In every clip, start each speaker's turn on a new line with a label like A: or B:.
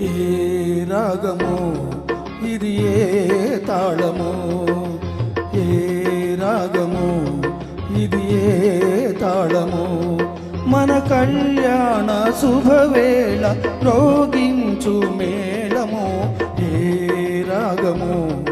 A: ఏ రాగము ఇది ఏ తాళము? ఏ రాగము ఇది ఏ తాళము? మన కళ్యాణ శుభవేళ రోగించు మేళము. ఏ రాగము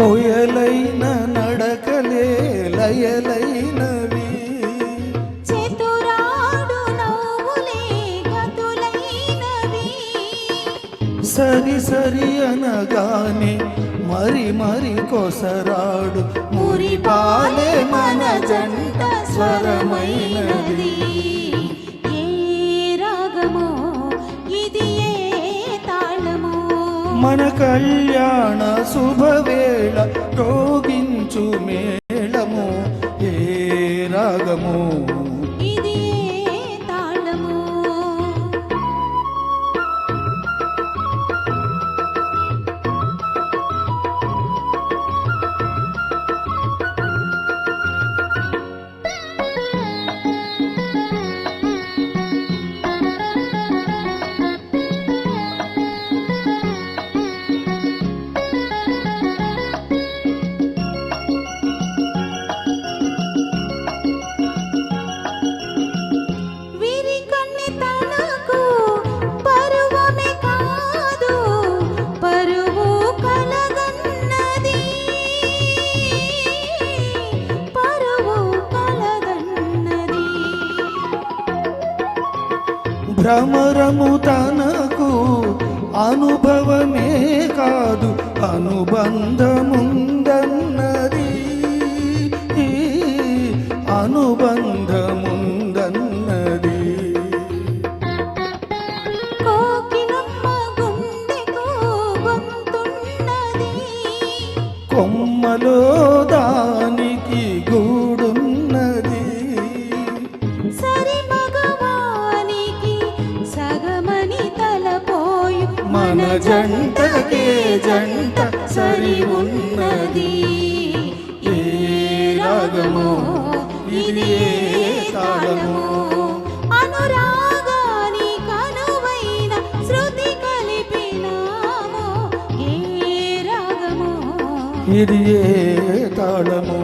A: కొయలైన నడకలే లయలైనవి. సరి సరి అనగానే మరి మరి కొసరాడు. మురిపాలే మన జంట స్వరమైనది మన కళ్యాణ శుభవేళ రోగించు మేళము ఏ రాగము? భ్రమరము తనకు అనుభవమే కాదు అనుబంధముందన్నది. అనుబంధముందన్నది. కొమ్మలో దానికి గూడున్నది.
B: సరి
A: మన జంటకే జంట సరి ఉన్నది. ఏ రాగమో ఇది ఏ తాళమో?
B: అనురాగాని కనువైన శృతి కలిపినామో. ఏ రాగమో?
A: ఇది ఏ తాళమో?